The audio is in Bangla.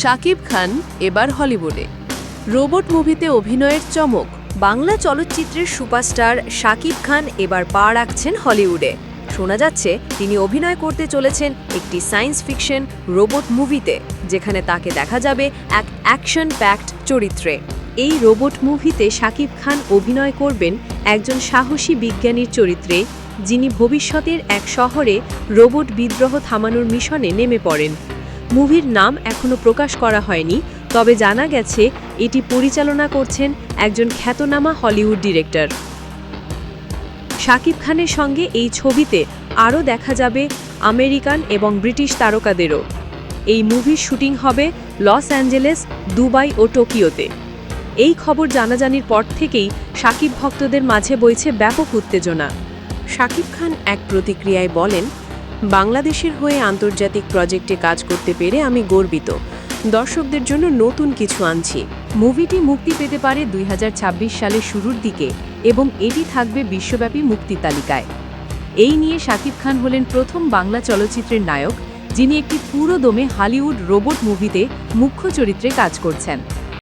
শাকিব খান এবার হলিউডে। রোবট মুভিতে অভিনয়ের চমক, বাংলা চলচ্চিত্রের সুপারস্টার শাকিব খান এবার পা রাখছেন হলিউডে। শোনা যাচ্ছে, তিনি অভিনয় করতে চলেছেন একটি সায়েন্স ফিকশন রোবট মুভিতে, যেখানে তাকে দেখা যাবে এক অ্যাকশন প্যাকড চরিত্রে। এই রোবট মুভিতে শাকিব খান অভিনয় করবেন একজন সাহসী বিজ্ঞানীর চরিত্রে, যিনি ভবিষ্যতের এক শহরে রোবট বিদ্রোহ থামানোর মিশনে নেমে পড়েন। মুভির নাম এখনও প্রকাশ করা হয়নি, তবে জানা গেছে এটি পরিচালনা করছেন একজন খ্যাতনামা হলিউড ডিরেক্টর। শাকিব খানের সঙ্গে এই ছবিতে আরও দেখা যাবে আমেরিকান এবং ব্রিটিশ তারকাদেরও। এই মুভির শুটিং হবে লস অ্যাঞ্জেলেস, দুবাই ও টোকিওতে। এই খবর জানাজানির পর থেকেই শাকিব ভক্তদের মাঝে বইছে ব্যাপক উত্তেজনা। শাকিব খান এক প্রতিক্রিয়ায় বলেন বাংলাদেশের হয়ে আন্তর্জাতিক প্রজেক্টে কাজ করতে পেরে আমি গর্বিত। দর্শকদের জন্য নতুন কিছু আনছি। মুভিটি মুক্তি পেতে পারে দুই হাজার ছাব্বিশ সালের শুরুর দিকে এবং এটি থাকবে বিশ্বব্যাপী মুক্তি তালিকায়। এই নিয়ে শাকিব খান হলেন প্রথম বাংলা চলচ্চিত্রের নায়ক, যিনি একটি পুরো দমে হলিউড রোবট মুভিতে মুখ্য চরিত্রে কাজ করছেন।